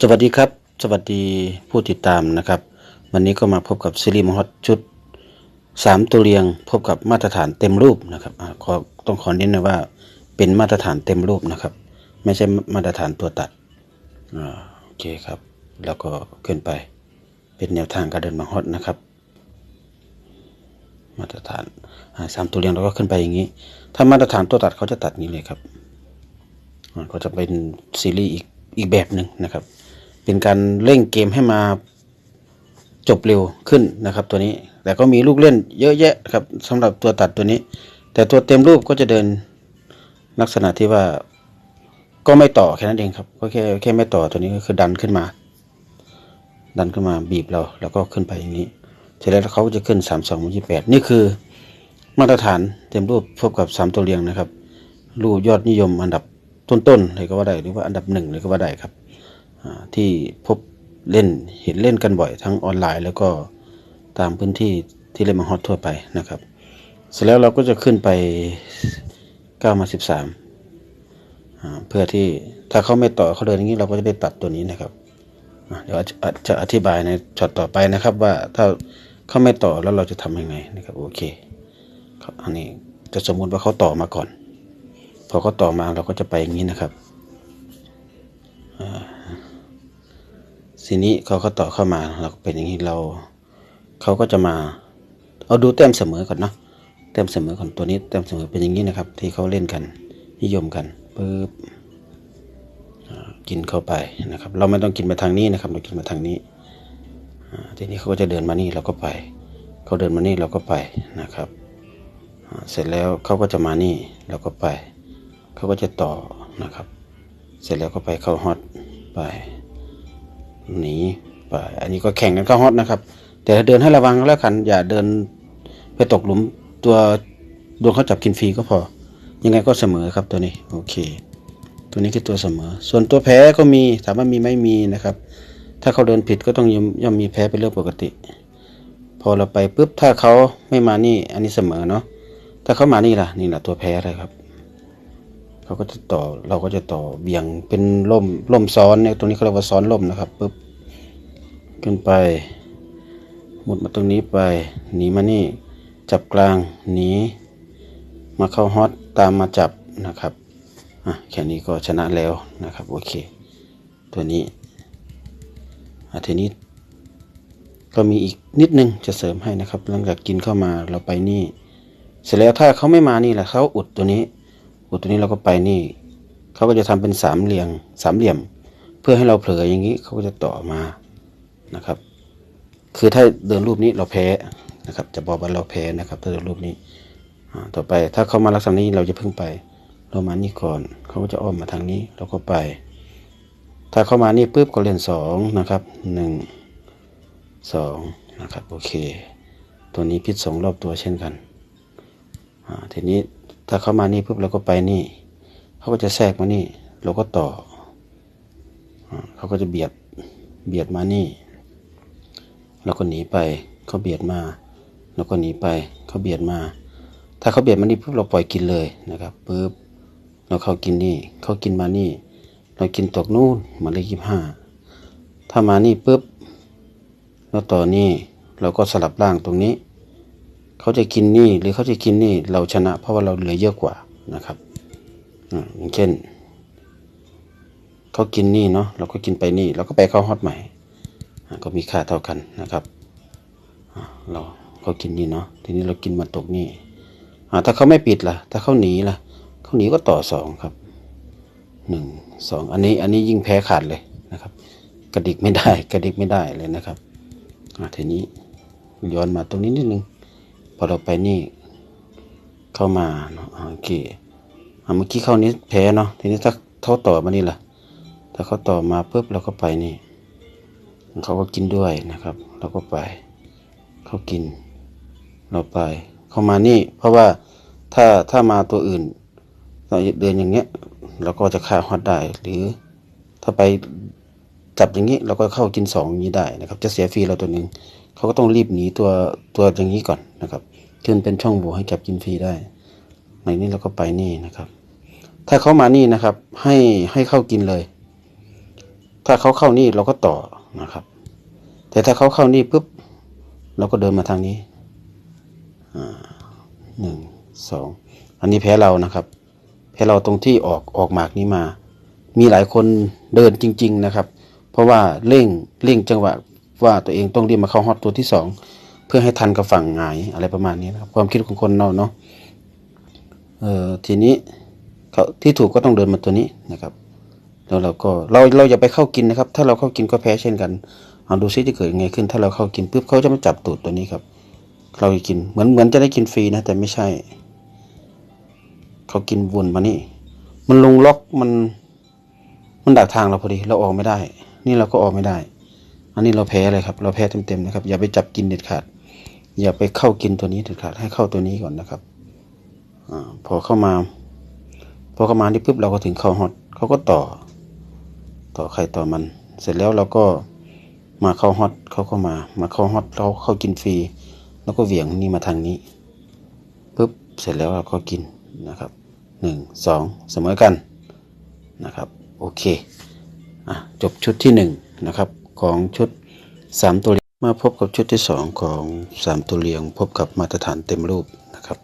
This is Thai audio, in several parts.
สวัสดีครับ สวัสดีผู้ติดตามนะครับ วันนี้ก็มาพบกับซีรีส์มฮอตชุดสามตัวเรียงพบกับมาตรฐานเต็มรูปนะครับอขอต้องขอเน้นนะว่าเป็นมาตรฐานเต็มรูปนะครับ ไม่ใช่มาตรฐานตัวตัดอโอเคครับ แล้วก็ขึ้นไปเป็นแนวทางการเดินมาฮอตนะครับ มาตรฐานสามตัวเรียงเราก็ขึ้นไปอย่างนี้ ถ้ามาตรฐานตัวตัดเขาจะตัดนี้เลยครับ ก็จะเป็นซีรีส์อีกอีกแบบหนึ่งนะครับ เป็นการเร่งเกมให้มาจบเร็วขึ้นนะครับ ตัวนี้ แต่ก็มีลูกเล่นเยอะแยะครับสำหรับตัวตัดตัวนี้ แต่ตัวเต็มรูปก็จะเดินลักษณะที่ว่าก็ไม่ต่อแค่นั้นเองครับก็แค่แค่ไม่ต่อตัวนี้ก็คือดันขึ้นมา ดันขึ้นมาบีบเรา แล้วก็ขึ้นไปอย่างนี้เสร็จแล้วเขาก็จะขึ้นสามสองยี่แปดนี่คือมาตรฐานเต็มรูปพบกับสามตัวเรียงนะครับ รูปยอดนิยมอันดับ ต้นๆเลยก็ว่าได้หรือว่าอันดับหนึ่งเลยก็ว่าได้ครับที่พบเล่นเห็นเล่นกันบ่อยทั้งออนไลน์ แล้วก็ตามพื้นที่ที่เล่นมาฮอตทั่วไปนะครับ เสร็จแล้วเราก็จะขึ้นไป9มา13อ่าเพื่อที่ถ้าเขาไม่ต่อเขาเดินอย่างนี้เราก็จะได้ตัดตัวนี้นะครับเดี๋ยวจอาจะอธิบายในช็อตต่อไปนะครับ ว่าถ้าเขาไม่ต่อแล้วเราจะทำยังไงนะครับโอเคอันนี้จะสมมุติว่าเขาต่อมาก่อน พอเขาต่อมาเราก็จะไปอย่างนี้นะครับทีนี้เขาก็ต่อเข้ามาเราก็เป็นอย่างนี้เราเขาก็จะมา เอาดูแต้มเสมอก่อนเนาะแต้มเสมอก่อนตัวนี้แต้มเสมอเป็นอย่างนี้นะครับ ที่เขาเล่นกันนิยมกันปึ๊บกินเข้าไปนะครับ เราไม่ต้องกินมาทางนี้นะครับเรากินมาทางนี้ทีนี้เขาก็จะเดินมานี่เราก็ไป เขาเดินมานี่เราก็ไปนะครับ เสร็จแล้วเขาก็จะมานี่เราก็ไป เขาก็จะต่อนะครับ เสร็จแล้วก็ไปเข้าฮอตไปหนีไปอันนี้ก็แข่งกันเข้าฮอตนะครับ แต่เดินให้ระวังแล้วกันอย่าเดินไปตกหลุมตัวดวงเขาจับกินฟรีก็พอ ยังไงก็เสมอครับตัวนี้โอเค ตัวนี้คือตัวเสมอ ส่วนตัวแพ้ก็มีถามว่ามีไหม่มีนะครับ ถ้าเขาเดินผิดก็ต้องย่อมย่อมมีแพ้เป็นเรื่องปกติ พอเราไปปุ๊บถ้าเขาไม่มานี่ อันนี้เสมอเนาะถ้าเขามานี่ล่ะนี่แหละตัวแพ้เลยครับ เขาก็จะต่อเราก็จะต่อเบี่ยงเป็นล่มล่มซ้อนเนี่ยตรงนี้เขาเรียกว่าซ้อนล่มนะครับปุ๊บขึ้นไปหมุดมาตรงนี้ไปหนีมานี่จับกลางหนีมาเข้าฮอตตามมาจับนะครับอะแค่นี้ก็ชนะแล้วนะครับโอเค ตัวนี้อะทีนี้ก็มีอีกนิดนึงจะเสริมให้นะครับ หลังจากกินเข้ามาเราไปนี่ เสร็จแล้วถ้าเขาไม่มานี่แหละเขาอุดตัวนี้ อุดตัวนี้เราก็ไปนี่เขาก็จะทำเป็นสามเหลี่ยมสามเหลี่ยม เพื่อให้เราเผลออย่างนี้เขาก็จะต่อมานะครับ คือถ้าเดินรูปนี้เราแพ้นะครับ จะบอกว่าเราแพ้นะครับ ถ้าเดินรูปนี้ต่อไปถ้าเขามาลักษณะนี้เราจะพึ่งไป เรามานี่ก่อนเขาก็จะอ้อมมาทางนี้เราก็ไป ถ้าเขามานี่ปุ๊บก็เล่นสองนะครับหนึ่งสองนะครับโอเค ตัวนี้พิษสองรอบตัวเช่นกันอ่าทีนี้ ถ้าเขามานี่ปุ๊บเราก็ไปนี่ เขาก็จะแทรกมานี่ เราก็ต่อ เขาก็จะเบียด เบียดมานี่ เราก็หนีไป เขาเบียดมาเราก็หนีไป เขาเบียดมา ถ้าเขาเบียดมานี่ปุ๊บเราปล่อยกินเลยนะครับปุ๊บ เราเข้ากินนี่ เขากินมานี่ เรากินตกนู่นหมายเลขยี่ห้า ถ้ามานี่ปุ๊บเราต่อนี่เราก็สลับร่างตรงนี้ เขาจะกินนี่หรือเขาจะกินนี่เราชนะ เพราะว่าเราเหลือเยอะกว่านะครับอ่าอย่างเช่นเขากินนี่เนาะเราก็กินไปนี่เราก็ไปเข้าฮอตใหม่ก็มีค่าเท่ากันนะครับอะเราเขากินนี่เนาะทีนี้เรากินมาตกนี่อะถ้าเขาไม่ปิดล่ะ ถ้าเขาหนีล่ะเขาหนีก็ต่อสองครับหนึ่งสองอันนี้อันนี้ยิ่งแพ้ขาดเลยนะครับ กระดิกไม่ได้ กระดิกไม่ได้เลยนะครับอะทีนี้ย้อนมาตรงนี้นิดนึง อเราไปนี่ เข้ามาเนาะโอเคเมื่อกี้เข้านี้แพ้เนาะทีนี้ถ้าเขาต่อมานี่ล่ะ ถ้าเขาต่อมาปุ๊บเราก็ไปนี่เขาก็กินด้วยนะครับ เราก็ไป เขากิน เราไป เข้ามานี่ เพราะว่าถ้าถ้ามาตัวอื่นเราเดินอย่างเงี้ยเราก็จะฆ่าฮอตได้ หรือถ้าไปจับอย่างนี้เราก็เข้ากินสองอย่างนี้ได้นะครับ จะเสียฟรีเราตัวหนึ่งเขาก็ต้องรีบหนีตัวตัวอย่างนี้ก่อนนะครับ ขึ้นเป็นช่องโหว่ให้จับกินฟรีได้ในนี้เราก็ไปนี่นะครับ ถ้าเขามานี่นะครับ ให้ให้เข้ากินเลย ถ้าเขาเข้านี่เราก็ต่อนะครับ แต่ถ้าเขาเข้านี่ปุ๊บเราก็เดินมาทางนี้อ่าหนึ่งสองอันนี้แพ้เรานะครับ แพ้เราตรงที่ออกออกหมากนี้มา มีหลายคนเดินจริง ๆนะครับ เพราะว่าเร่งเร่งจังหวะว่าตัวเองต้องรีบมาเข้าฮอตตัวที่สอง เพื่อให้ทันกับฝั่งหงายอะไรประมาณนี้นะครับ ความคิดของคนเราเนาะเอ่อทีนี้เขาที่ถูกก็ต้องเดินมาตัวนี้นะครับ แล้วเราก็เราเราอย่าไปเข้ากินนะครับ ถ้าเราเข้ากินก็แพ้เช่นกันเอาดูซิจะเกิดยังไงขึ้น ถ้าเราเข้ากินปุ๊บเขาจะมาจับตูดตัวนี้ครับ เราจะกินเหมือนเหมือนจะได้กินฟรีนะ แต่ไม่ใช่ เขากินวนมานี่ มันลงล็อกมันมันดักทางเราพอดี เราออกไม่ได้ นี่เราก็ออกไม่ได้ อันนี้เราแพ้เลยครับ เราแพ้เต็มๆนะครับ อย่าไปจับกินเด็ดขาด อย่าไปเข้ากินตัวนี้เด็ดขาดให้เข้าตัวนี้ก่อนนะครับอพอเข้ามา พอเข้ามาที่ปุ๊บเราก็ถึงเข้าฮอตเขาก็ต่อ ต่อใครต่อมัน เสร็จแล้วเราก็มาเข้าฮอตเขาก็มา มาเข้าฮอตเราเข้ากินฟรี แล้วก็เหวี่ยงนี่มาทางนี้ปุ๊บเสร็จแล้วเราก็กินนะครับหนึ่งสองเสมอกันนะครับโอเคอะจบชุดที่หนึ่งนะครับของชุดสามตัว มาพบกับชุดที่สองของสามตัวเรียง พบกับมาตรฐานเต็มรูปนะครับ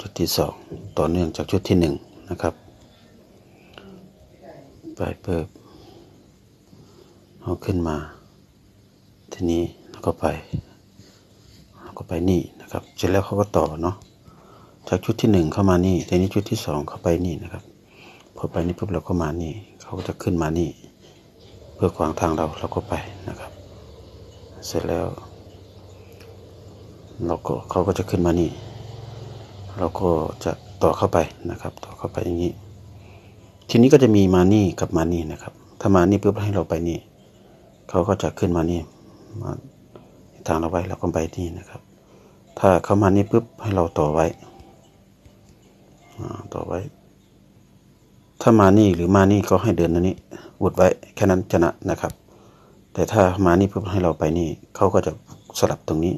ชุดที่สองต่อเนื่องจากชุดที่หนึ่งนะครับไปเปิบเอาขึ้นมา ทีนี้แล้วก็ไปแล้วก็ไปนี่นะครับเสร็จแล้วเขาก็ต่อเนาะจากชุดที่หนึ่งเข้ามานี่ทีนี้ชุดที่สองเข้าไปนี่นะครับพอไปนี่ปุ๊บเราก็มานี่เขาก็จะขึ้นมานี่ เพื่อขวางทางเราเราก็ไปนะครับ เสร็จแล้วเราก็เขาก็จะขึ้นมานี่ เราก็จะต่อเข้าไปนะครับ ต่อเข้าไปอย่างนี้ ทีนี้ก็จะมีมานี่กับมานี่นะครับ ถ้ามานี่ปุ๊บให้เราไปนี่เขาก็จะขึ้นมานี่มาทางเราไว้เราก็ไปนี่นะครับ ถ้าเขามานี่ปุ๊บให้เราต่อไว้อ่าต่อไว้ ถ้ามานี่หรือมานี่ก็ให้เดินอันนี้อุดไว้แค่นั้นชนะนะครับ แต่ถ้ามานี่ปุ๊บให้เราไปนี่เขาก็จะสลับตรงนี้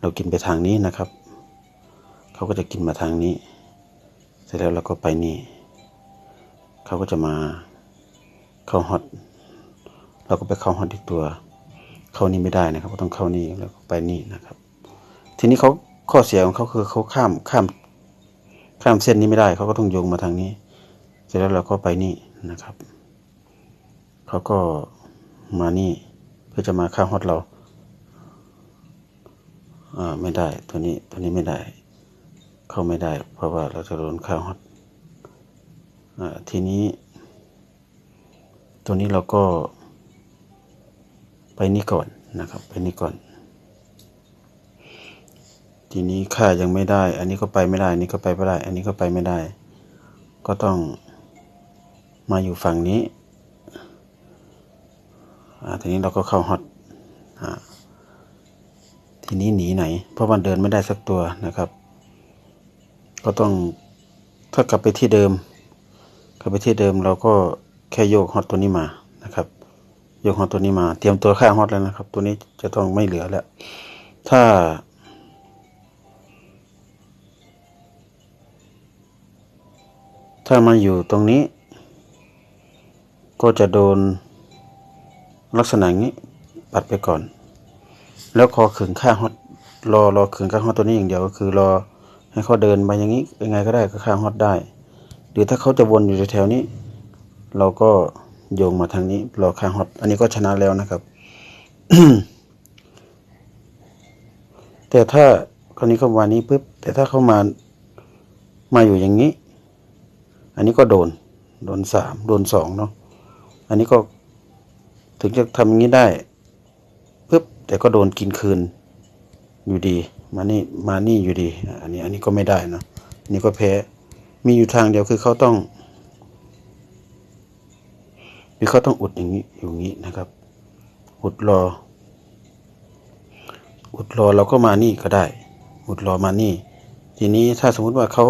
เรากินไปทางนี้นะครับเขาก็จะกินมาทางนี้ เสร็จแล้วเราก็ไปนี่เขาก็จะมาเข้าฮอตเราก็ไปเข้าฮอตอีกตัว เข้านี่ไม่ได้นะครับต้องเข้านี่แล้วก็ไปนี่นะครับ ทีนี้เขาข้อเสียของเขาคือเขาข้ามข้ามข้ามเส้นนี้ไม่ได้เขาก็ต้องโยงมาทางนี้ เสร็จแล้วเราก็ไปนี่นะครับเขาก็ มานี่ เพื่อจะมาข้าฮอตเราอ่าไม่ได้ตัวนี้ตัวนี้ไม่ได้ เข้าไม่ได้ เพราะว่าเราจะโดนข้าฮอตอ่าทีนี้ ตัวนี้เราก็ ไปนี่ก่อนนะครับ ไปนี่ก่อน ทีนี้ค่ายังไม่ได้ อันนี้ก็ไปไม่ได้ อันนี้ก็ไปไม่ได้ อันนี้ก็ไปไม่ได้ ก็ต้องมาอยู่ฝั่งนี้ ทีนี้เราก็เข้าฮอตอทีนี้หนีไหน เพราะมันเดินไม่ได้สักตัวนะครับ ก็ต้องถ้ากลับไปที่เดิม กลับไปที่เดิมเราก็แค่โยกฮอตตัวนี้มานะครับ โยกฮอตตัวนี้มา เตรียมตัวฆ่าฮอตแล้วนะครับ ตัวนี้จะต้องไม่เหลือแล้ว ถ้าถ้ามาอยู่ตรงนี้ ก็จะโดน ลักษณะอย่างนี้ปัดไปก่อน แล้วคอขึงข้าฮอตรอรอขึงข้าฮอตตัวนี้อย่างเดียวก็คือรอให้เขาเดินมาอย่างนี้ยังไงก็ได้ก็ข้าฮอตได้ หรือถ้าเขาจะวนอยู่แถวนี้ เราก็โยงมาทางนี้รอข้าฮอตอันนี้ก็ชนะแล้วนะครับ แต่ถ้าคนนี้เขามานี้ปุ๊บแต่ถ้าเขามามาอยู่อย่างนี้ อันนี้ก็โดน โดนสามโดนสองเนาะอันนี้ก็ ถึงจะทำอย่างนี้ได้ปุ๊บแต่ก็โดนกินคืน อยู่ดี มานี่มานี่อยู่ดี อันนี้อันนี้ก็ไม่ได้เนะนนี้ก็แพ้มีอยู่ทางเดียวคือเขาต้องคือเขาต้องอุดอย่างนี้อยู่างนี้นะครับ อุดรอ อุดรอเราก็มานี่ก็ได้ อุดรอมานี่ ทีนี้ถ้าสมมุติว่าเขา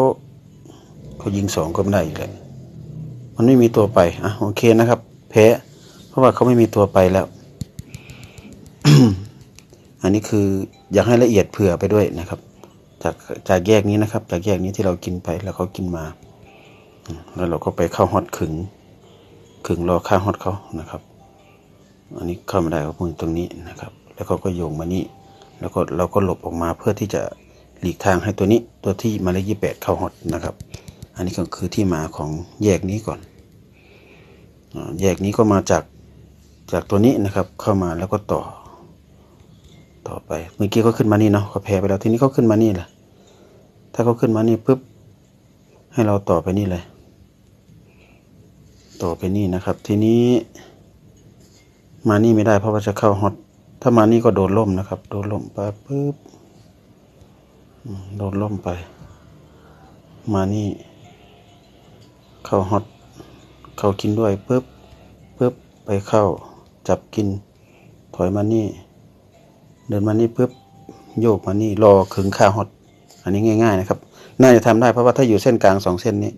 เขายิงสองก็ไม่ได้อีกแล้วมันไม่มีตัวไปอะโอเคนะครับ แพ้ เพราะว่าเขาไม่มีตัวไปแล้ว อันนี้คืออยากให้ละเอียดเผื่อไปด้วยนะครับ จากจากแยกนี้นะครับ จากแยกนี้ที่เรากินไปแล้วเขากินมา แล้วเราก็ไปเข้าฮอตขึง ขึงรอค่าฮอตเขานะครับ อันนี้เข้ามาได้ก็มือตรงนี้นะครับ แล้วเขาก็โยงมานี่แล้วก็เราก็หลบออกมาเพื่อที่จะหลีกทางให้ตัวนี้ตัวที่หมายเลขยี่แปดเข้าฮอตนะครับ อันนี้ก็คือที่มาของแยกนี้ก่อน แยกนี้ก็มาจาก จากตัวนี้นะครับเข้ามาแล้วก็ต่อ ต่อไปเมื่อกี้เขาขึ้นมานี่เนาะเขาแพ้ไปแล้วทีนี้เขาขึ้นมานี่แหละถ้าเขาขึ้นมานี่ปุ๊บให้เราต่อไปนี่เลย ต่อไปนี่นะครับ ทีนี้มานี่ไม่ได้เพราะว่าจะเข้าฮอตถ้ามานี่ก็โดนล่มนะครับ โดนล่มไปปุ๊บโดนล่มไป มานี่ เข้าฮอตเข้ากินด้วยปุ๊บปุ๊บไปเข้า จับกิน ถอยมานี่ เดินมานี่ปุ๊บโยกมานี่รอขึงค่าฮอตอันนี้ง่าย ๆ นะครับ น่าจะทำได้เพราะว่าถ้าอยู่เส้นกลางสองเส้นนี้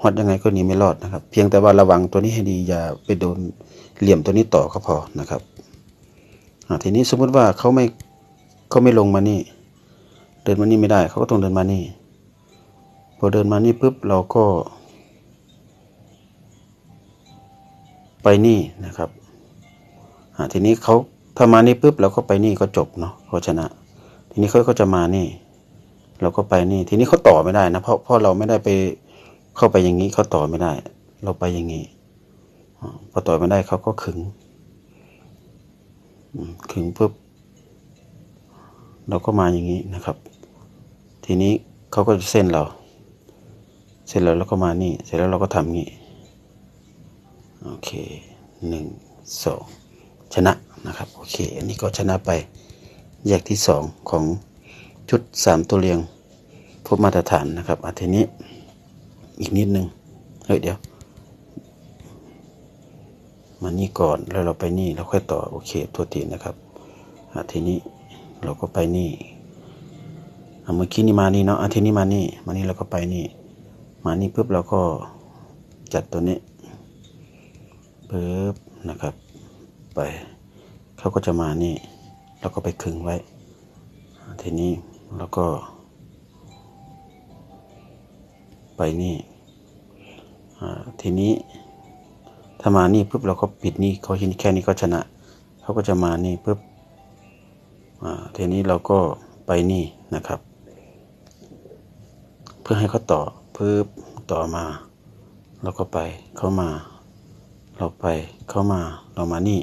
ฮอตยังไงก็หนีไม่รอดนะครับ เพียงแต่ว่าระวังตัวนี้ให้ดีอย่าไปโดนเหลี่ยมตัวนี้ต่อก็พอนะครับทีนี้สมมุติว่าเขาไม่เขาไม่ลงมานี่ เดินมานี่ไม่ได้เขาก็ต้องเดินมานี่ พอเดินมานี่ปุ๊บเราก็ ไปนี่นะครับ ทีนี้เขาถ้ามานี่ปุ๊บเราก็ไปนี่ก็จบเนาะเขาชนะ ทีนี้เขาก็จะมานี่ เราก็ไปนี่ ทีนี้เขาต่อไม่ได้นะเพราะเพราะเราไม่ได้ไปเข้าไปอย่างนี้เขาต่อไม่ได้ เราไปอย่างนี้พอต่อไม่ได้เขาก็ขึงขึงปุ๊บเราก็มาอย่างนี้นะครับ ทีนี้เขาก็จะเส้นเรา เสร็จแล้วเราก็มานี่ เสร็จแล้วเราก็ทำงี้ โอเคหนึ่งสอง ชนะนะครับโอเค อันนี้ก็ชนะไปแยกที่สองของชุดสามตัวเรียงพบมาตรฐานนะครับอาทีนี้อีกนิดนึงเฮ้ยเดี๋ยวมานี่ก่อนแล้วเราไปนี่แล้วค่อยต่อโอเคตัวตีนะครับอาทีนี้เราก็ไปนี่เมื่อกี้นี่มานี่เนาะอาทีนี้มานี่มานี่เราก็ไปนี่มานี่ปุ๊บเราก็จัดตัวนี้ปุ๊บนะครับ ไป เขาก็จะมานี่แล้วก็ไปขึงไว้ ทีนี้แล้วก็ ไปนี่อ่าทีนี้ถ้ามานี่ปุ๊บเราก็ปิดนี่เขาเห็นแค่นี้ก็ชนะ เขาก็จะมานี่ปุ๊บอ่าทีนี้เราก็ไปนี่นะครับ เพื่อให้เขาต่อปุ๊บต่อมาเราก็ไปเข้ามา เราไปเข้ามาเรามานี่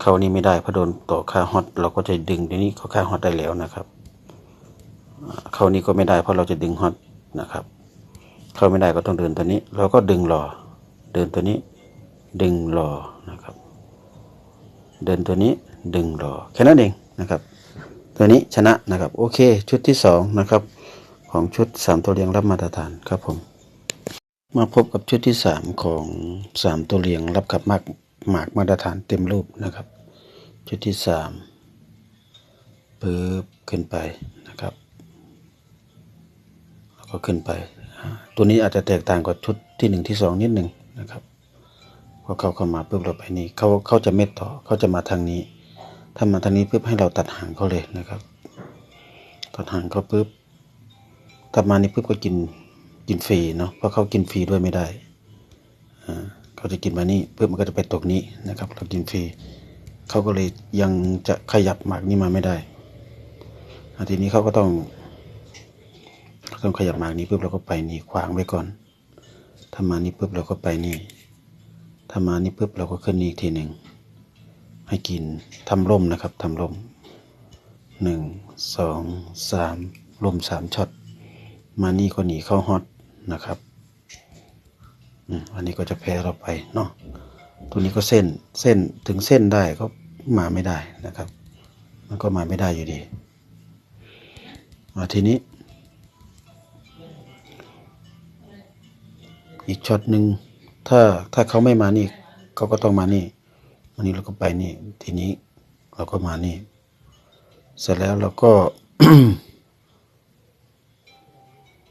เข้านี่ไม่ได้เพราะโดนต่อค่าฮอตเราก็จะดึงทีนี้เขาค่าฮอตได้แล้วนะครับ เข้านี่ก็ไม่ได้เพราะเราจะดึงฮอตนะครับ เข้าไม่ได้ก็ต้องเดินตัวนี้ เราก็ดึงรอเดินตัวนี้ ดึงรอนะครับ เดินตัวนี้ดึงรอแค่นั้นเองนะครับ ตัวนี้ชนะนะครับ โอเค ชุดที่สองนะครับของชุดสามตัวเรียงรับมาตรฐานครับผม มาพบกับชุดที่สามของสามตัวเรียงรับกับมาก หมากมาตรฐานเต็มรูปนะครับชุดที่สามปึ๊บขึ้นไปนะครับแล้วก็ขึ้นไป ตัวนี้อาจจะแตกต่างกับชุดที่หนึ่งที่สองนิดหนึ่งนะครับพอเขาเข้ามาปุ๊บเราไปนี่เขาเขาจะเม็ดต่อเขาจะมาทางนี้ ถ้ามาทางนี้ปุ๊บให้เราตัดหางเขาเลยนะครับตัดหางเขาปุ๊บถ้ามานี่ปุ๊บก็กินกินฟรีเนาะเพราะเขากินฟรีด้วยไม่ได้อ่า เขาจะกินมานี่ปุ๊บมันก็จะไปตกนี้นะครับ เรากินฟรีเขาก็เลยยังจะขยับหมากนี้มาไม่ได้ทีนี้เขาก็ต้องต้องขยับหมากนี้ปุ๊บเราก็ไปนี่ขวางไว้ก่อนถ้ามานี่ปุ๊บเราก็ไปนี่ถ้ามานี่ปุ๊บเราก็ขึ้นนี่อีกทีหนึ่งให้กินทำร่มนะครับทำร่มหนึ่งสองสามร่มสามช็อตมานี่ก็หนีเข้าฮอตนะครับ อันนี้ก็จะแพ้เราไปเนาะตัวนี้ก็เส้นเส้นถึงเส้นได้ก็มาไม่ได้นะครับ มันก็มาไม่ได้อยู่ดีอ่าทีนี้ อีกช็อตหนึ่งถ้าถ้าเขาไม่มานี่เขาก็ต้องมานี่วันนี้เราก็ไปนี่ทีนี้เราก็มานี่ เสร็จแล้วเราก็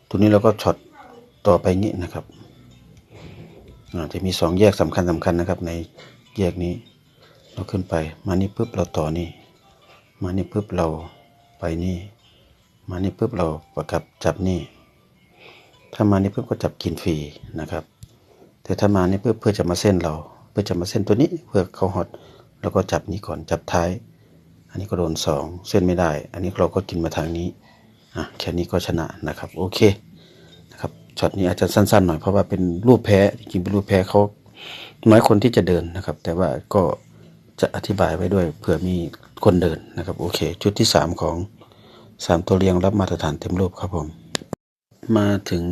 ตัวนี้เราก็ช็อตต่อไปงี้นะครับ จะมีสองแยกสำคัญสำคัญนะครับในแยกนี้ เราขึ้นไป มานี่ปุ๊บเราต่อนี่ มานี่ปุ๊บเราไปนี่ มานี่ปุ๊บเราประกับจับนี่ ถ้ามานี่ปุ๊บก็จับกินฟรีนะครับ แต่ถ้ามานี่เพื่อเพื่อจะมาเส้นเรา เพื่อจะมาเส้นตัวนี้เพื่อเขาฮอตแล้วก็จับนี้ก่อนจับท้าย อันนี้ก็โดนสองเส้นไม่ได้ อันนี้เราก็กินมาทางนี้อะแค่นี้ก็ชนะนะครับ โอเค ช็อตนี้อาจจะสั้นๆหน่อยเพราะว่าเป็นรูปแพ้จริงๆเป็นรูปแพ้เขาน้อยคนที่จะเดินนะครับ แต่ว่าก็จะอธิบายไว้ด้วยเผื่อมีคนเดินนะครับโอเค ชุดที่สามของสามตัวเรียงรับมาตรฐานเต็มรูปครับผม มาถึง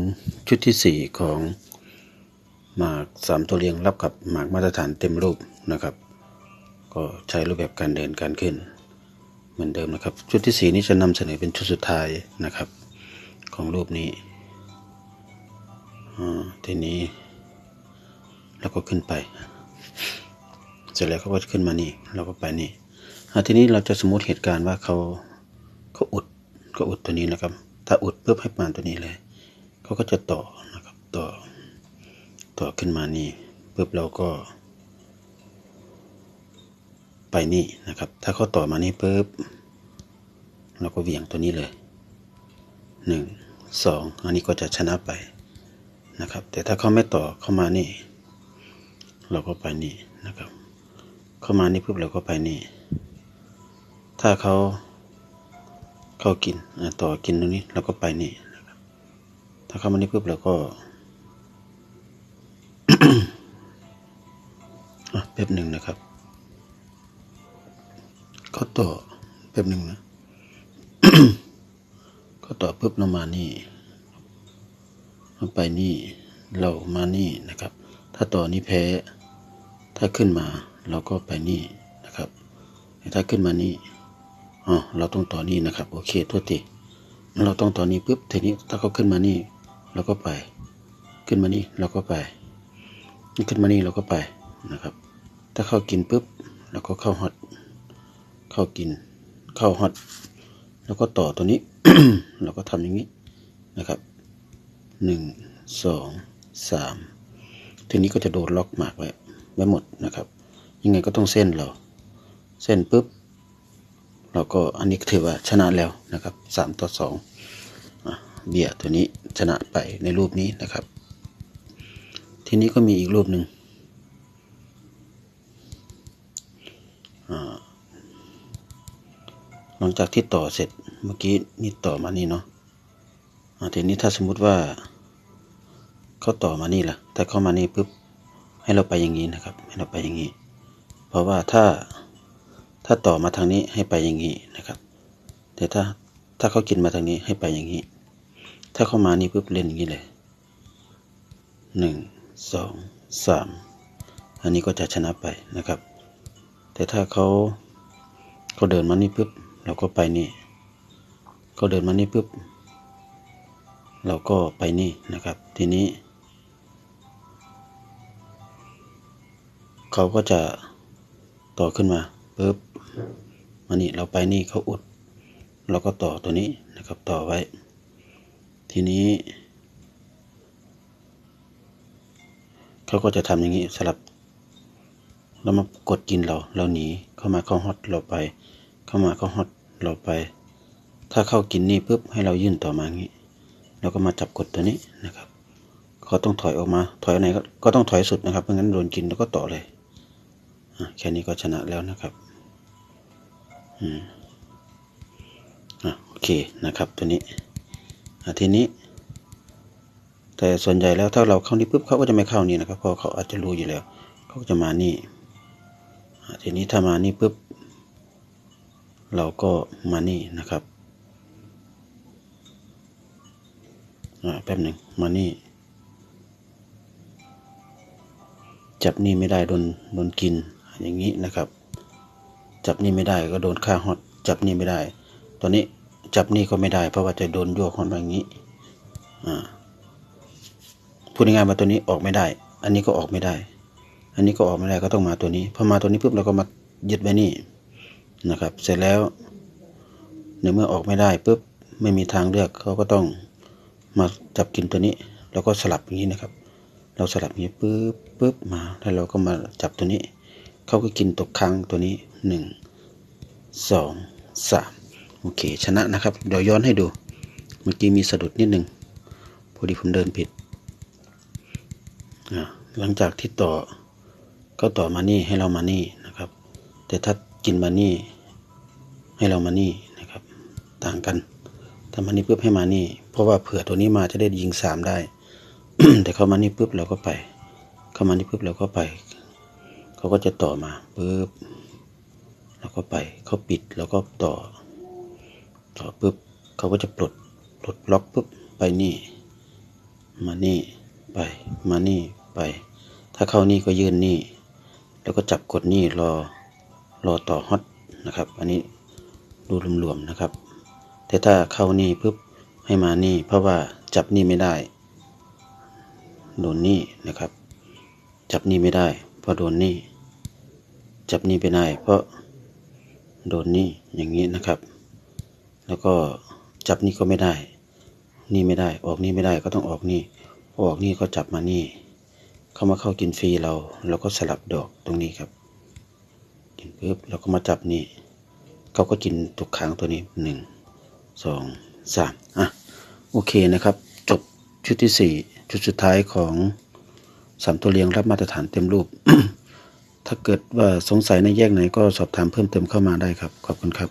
ชุดที่สี่ของหมากสามตัวเรียงรับกับหมากมาตรฐานเต็มรูปนะครับ ก็ใช้รูปแบบการเดินการขึ้น เหมือนเดิมนะครับ ชุดที่สี่นี้จะนำเสนอเป็นชุดสุดท้ายนะครับ ของรูปนี้ ทีนี้เราก็ขึ้นไป เสร็จแล้วเขาก็ขึ้นมานี่ เราก็ไปนี่อทีนี้เราจะสมมติเหตุการณ์ว่าเขาเขาอุดก็อุดตัวนี้นะครับ ถ้าอุดปุ๊บให้มาตัวนี้เลยเขาก็จะต่อนะครับ ต่อ ต่อขึ้นมานี่ปุ๊บเราก็ ไปนี่นะครับ ถ้าเขาต่อมานี่ปุ๊บเราก็เหวี่ยงตัวนี้เลยหนึ่งสองอันนี้ก็จะชนะไป นะครับ แต่ถ้าเขาไม่ต่อเข้ามานี่ เราก็ไปนี่นะครับ เข้ามานี่ปุ๊บเราก็ไปนี่ ถ้าเขาเข้ากินต่อกินตรงนี้เราก็ไปนี่นะครับ ถ้าเข้ามานี่ปุ๊บเราก็แป๊บหนึ่งนะครับเขาต่อแป๊บหนึ่งนะเขาต่อปุ๊บเรามานี่ ไปนี่เรามานี่นะครับ ถ้าต่อนี้แพ้ ถ้าขึ้นมาเราก็ไปนี่นะครับ ถ้าขึ้นมานี่อ๋อเราต้องต่อนี่นะครับโอเคโทษทีเราต้องต่อนี้ปุ๊บทีนี้ถ้าเขาขึ้นมานี่เราก็ไป ขึ้นมานี่เราก็ไป ขึ้นมานี่เราก็ไปนะครับ ถ้าเข้ากินปุ๊บเราก็เข้าฮอตเข้ากิน เข้าฮอตแล้วก็ต่อตัวนี้ เราก็ทำอย่างนี้นะครับ หนึ่งสองสามทีนี้ก็จะโดนล็อกหมากไว้ไว้หมดนะครับ ยังไงก็ต้องเส้นเรา เส้นปุ๊บ เราก็อันนี้ถือว่าชนะแล้วนะครับสามต่อสองเบียร์ตัวนี้ชนะไปในรูปนี้นะครับ ทีนี้ก็มีอีกรูปหนึ่งหลังจากที่ต่อเสร็จเมื่อกี้นี่ต่อมานี่เนาะ ทีนี้ถ้าสมมุติว่าเขาต่อมานี่ล่ะ ถ้าเข้ามานี่ปุ๊บให้เราไปอย่างนี้นะครับ ให้เราไปอย่างนี้ เพราะว่าถ้าถ้าต่อมาทางนี้ให้ไปอย่างนี้นะครับ แต่ถ้าถ้าเขากินมาทางนี้ให้ไปอย่างนี้ ถ้าเข้ามานี่ปุ๊บเล่นอย่างนี้เลยหนึ่งสองสามอันนี้ก็จะชนะไปนะครับ แต่ถ้าเขาเขาเดินมานี่ปุ๊บเราก็ไปนี่เขาเดินมานี่ปุ๊บ เราก็ไปนี่นะครับ ทีนี้ เขาก็จะต่อขึ้นมาปุ๊บมานี่เราไปนี่เขาอุด เราก็ต่อตัวนี้นะครับต่อไว้ ทีนี้ เขาก็จะทำอย่างนี้สลับแล้วมากดกินเราเราหนีเข้ามาเข้าฮอตเราไป เข้ามาเข้าฮอตเราไป ถ้าเข้ากินนี่ปุ๊บให้เรายื่นต่อมาอย่างนี้ เราก็มาจับกดตัวนี้นะครับเขาต้องถอยออกมาถอยไหนก็ต้องถอยสุดนะครับไม่งั้นโดนกินแล้วก็ต่อเลยแค่นี้ก็ชนะแล้วนะครับอืมอะโอเคนะครับตัวนี้ทีนี้ แต่ส่วนใหญ่แล้วถ้าเราเข้านี่ปุ๊บเขาก็จะไม่เข้านี่นะครับเพราะเขาอาจจะรู้อยู่แล้ว เขาจะมานี่ทีนี้ถ้ามานี่ปุ๊บเราก็มานี่นะครับ อ่าแป๊บหนึ่งมานี่ จับนี่ไม่ได้โดนโดนกินอย่างนี้นะครับ จับนี่ไม่ได้ก็โดนฆ่าฮอตจับนี่ไม่ได้ ตอนนี้จับนี่ก็ไม่ได้ เพราะว่าจะโดนโยกฮอตอย่างนี้อ่าพูดง่ายๆว่าตัวนี้ออกไม่ได้ อันนี้ก็ออกไม่ได้ อันนี้ก็ออกไม่ได้ก็ต้องมาตัวนี้พอมาตัวนี้ปุ๊บเราก็มายึดไว้นี่นะครับ เสร็จแล้วในเมื่อออกไม่ได้ปุ๊บไม่มีทางเลือกเขาก็ต้อง มาจับกินตัวนี้ แล้วก็สลับอย่างนี้นะครับ เราสลับอย่างนี้ปุ๊บปุ๊บมาแล้วเราก็มาจับตัวนี้ เขาก็กินตกค้างตัวนี้หนึ่งสองสามโอเค ชนะนะครับ เดี๋ยวย้อนให้ดู เมื่อกี้มีสะดุดนิดหนึ่งพอดีผมเดินผิด หลังจากที่ต่อก็ต่อมานี่ให้เรามานี่นะครับ แต่ถ้ากินมานี่ ให้เรามานี่นะครับ ต่างกัน ถ้ามานี่ปุ๊บให้มานี่ ราะว่าเผื่อตัวนี้มาจะได้ยิงสามได้ แต่เข้ามานี่ปุ๊บเราก็ไป เข้ามานี่ปุ๊บเราก็ไป เขาก็จะต่อมาปุ๊บแล้วก็ไปเขาปิดแล้วก็ต่อ ต่อปุ๊บเขาก็จะปลดปลดล็อกปุ๊บไปนี่ มานี่ไป มานี่ไป ถ้าเข้านี่ก็ยื่นนี่ แล้วก็จับกดนี่รอรอต่อฮอตนะครับ อันนี้ดูรวมๆนะครับ แต่ถ้าเข้านี่ปุ๊บ ให้มานี่ เพราะว่าจับนี่ไม่ได้ โดนนี่นะครับ จับนี่ไม่ได้ เพราะโดนนี่ จับนี่ไม่ได้ เพราะโดนนี่อย่างนี้นะครับ แล้วก็จับนี่ก็ไม่ได้ นี่ไม่ได้ ออกนี่ไม่ได้ก็ต้องออกนี่ อออกนี่ก็จับมานี่ เข้ามาเข้ากินฟรีเราเราก็สลับดอกตรงนี้ครับ กินปุ๊บเราก็มาจับนี่เขาก็กินทุกครั้งตัวนี้หนึ่งสอง สามอะโอเคนะครับ จบชุดที่สี่ชุดสุดท้ายของสามตัวเรียงรับมาตรฐานเต็มรูป ถ้าเกิดว่าสงสัยในแยกไหนก็สอบถามเพิ่มเติมเข้ามาได้ครับ ขอบคุณครับ